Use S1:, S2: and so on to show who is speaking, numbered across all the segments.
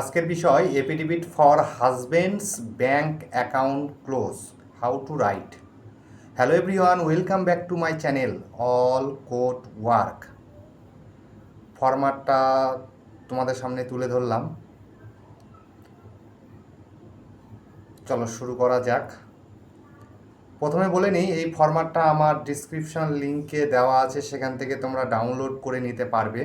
S1: আজকের বিষয় affidavit for husband's bank account close how to write hello everyone welcome back to my channel all code work ফরম্যাটটা তোমাদের সামনে তুলে ধরলাম। চলো শুরু করা যাক। প্রথমে বলে নিই, এই ফরম্যাটটা আমার ডিসক্রিপশন লিঙ্কে দেওয়া আছে, সেখান থেকে তোমরা ডাউনলোড করে নিতে পারবে।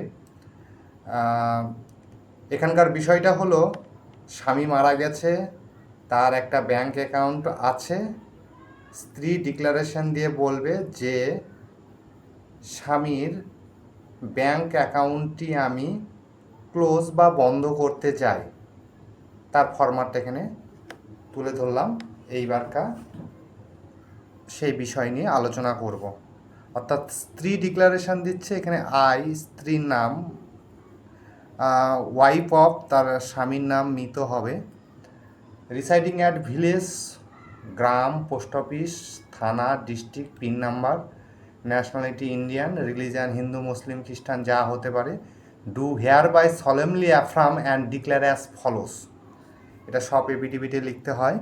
S1: এখানকার বিষয়টা হলো, স্বামী মারা গেছে, তার একটা ব্যাংক অ্যাকাউন্ট আছে, স্ত্রী ডিক্লারেশন দিয়ে বলবে যে, স্বামীর ব্যাংক অ্যাকাউন্টটি আমি ক্লোজ বা বন্ধ করতে চাই। তার ফরম্যাটটা এখানে তুলে ধরলাম। এইবারকা সেই বিষয় নিয়ে আলোচনা করব। অর্থাৎ স্ত্রী ডিক্লারেশন দিচ্ছে, এখানে আই স্ত্রীর নাম ওয়াইফ অফ তার স্বামীর নাম মৃত হবে। রিসাইডিং অ্যাট ভিলেজ গ্রাম পোস্ট অফিস থানা district pin number nationality Indian religion Hindu Muslim Christian যা হতে পারে। Do hereby solemnly affirm and declare as follows এটা সব এপিটিভিতে লিখতে হয়।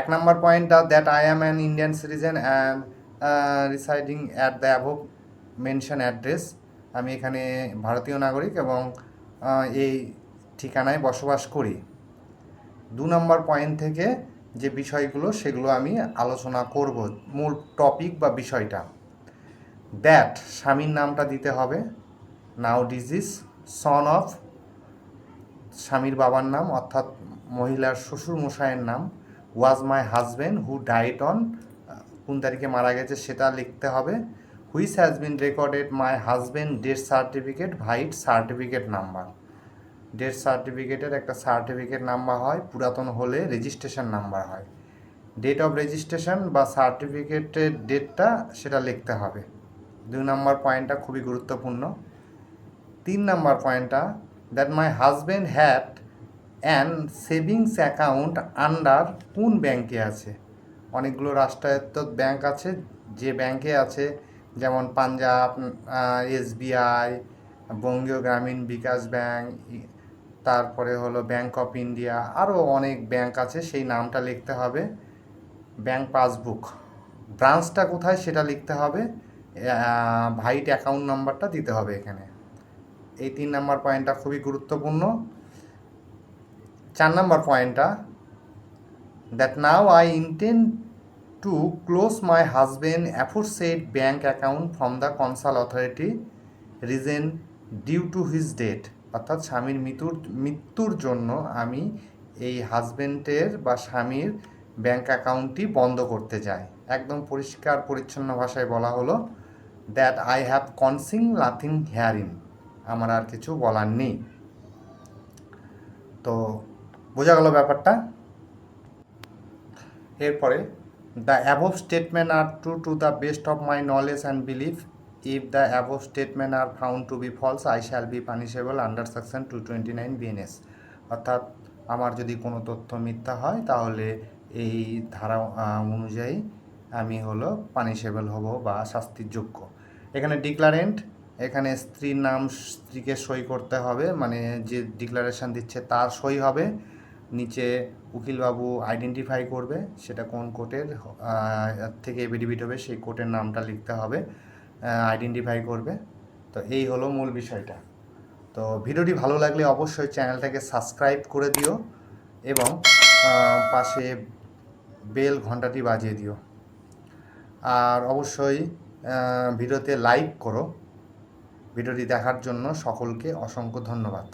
S1: এক নম্বর পয়েন্টটা that I am an Indian citizen and residing at the above mention address আমি এখানে ভারতীয় নাগরিক এবং এই ঠিকানায় বসবাস করি। দু নম্বর পয়েন্ট থেকে যে বিষয়গুলো, সেগুলো আমি আলোচনা করব। মূল টপিক বা বিষয়টা। দ্যাট স্বামীর নামটা দিতে হবে। নাও ডিজিজ সন অফ স্বামীর বাবার নাম, অর্থাৎ মহিলার শ্বশুর মশাইয়ের নাম। ওয়াজ মাই হাজবেন্ড হু ডাইট অন কোন তারিখে মারা গেছে সেটা লিখতে হবে। Which has been recorded my husband death certificate vide certificate number death সার্টিফিকেটের একটা সার্টিফিকেট নাম্বার হয়, পুরাতন হলে রেজিস্ট্রেশন নাম্বার হয়। ডেট অফ রেজিস্ট্রেশন বা সার্টিফিকেটের ডেটটা সেটা লিখতে হবে। দুই নম্বর পয়েন্টটা খুবই গুরুত্বপূর্ণ। তিন নম্বর পয়েন্টটা that my husband had and savings account under কোন ব্যাংকে আছে? অনেকগুলো রাষ্ট্রায়ত্ত ব্যাংক আছে, যে ব্যাংকে আছে যেমন পাঞ্জাব এসবিআই বঙ্গীয় গ্রামীণ বিকাশ ব্যাংক তারপরে হলো ব্যাংক অফ ইন্ডিয়া, আরও অনেক ব্যাংক আছে, সেই নামটা লিখতে হবে। ব্যাংক পাসবুক, ব্রাঞ্চটা কোথায় সেটা লিখতে হবে ভাইট অ্যাকাউন্ট নাম্বারটা দিতে হবে এখানে। এই তিন নাম্বার পয়েন্টটা খুবই গুরুত্বপূর্ণ। চার নাম্বার পয়েন্টটা that now I intend to close my husband aforesaid bank account from the concerned authority reason due to his death অর্থাৎ স্বামীর মৃত্যুর মৃত্যুর জন্য আমি এই হাজবেন্ডের বা স্বামীর ব্যাঙ্ক অ্যাকাউন্টটি বন্ধ করতে চাই। একদম পরিষ্কার, পরিচ্ছন্ন ভাষায় বলা হলো that I have concealed nothing herein আমার আর কিছু বলার নেই। তো বোঝা গেল ব্যাপারটা? এরপরে the above statement are true to the best of my knowledge and belief if the above statement are found to be false I shall be punishable under section two twenty nine BNS অর্থাৎ আমার যদি কোনো তথ্য মিথ্যা হয়, তাহলে এই ধারা অনুযায়ী আমি হলো পানিশেবল হব বা শাস্তির যোগ্য এখানে ডিক্লারেন্ট এখানে স্ত্রীর নাম স্ত্রীকে সই করতে হবে মানে যে ডিক্লারেশন দিচ্ছে তার সই হবে। নিচে উকিলবাবু আইডেন্টিফাই করবে সেটা কোন কোর্টের থেকে এফিডেভিট হবে, সেই কোর্টের নামটা লিখতে হবে আইডেন্টিফাই করবে। তো এই হলো মূল বিষয়টা। তো ভিডিওটি ভালো লাগলে অবশ্যই চ্যানেলটাকে সাবস্ক্রাইব করে দিও এবং পাশে বেল ঘন্টাটি বাজিয়ে দিও। আর অবশ্যই ভিডিওতে লাইক করো। ভিডিওটি দেখার জন্য সকলকে অসংখ্য ধন্যবাদ।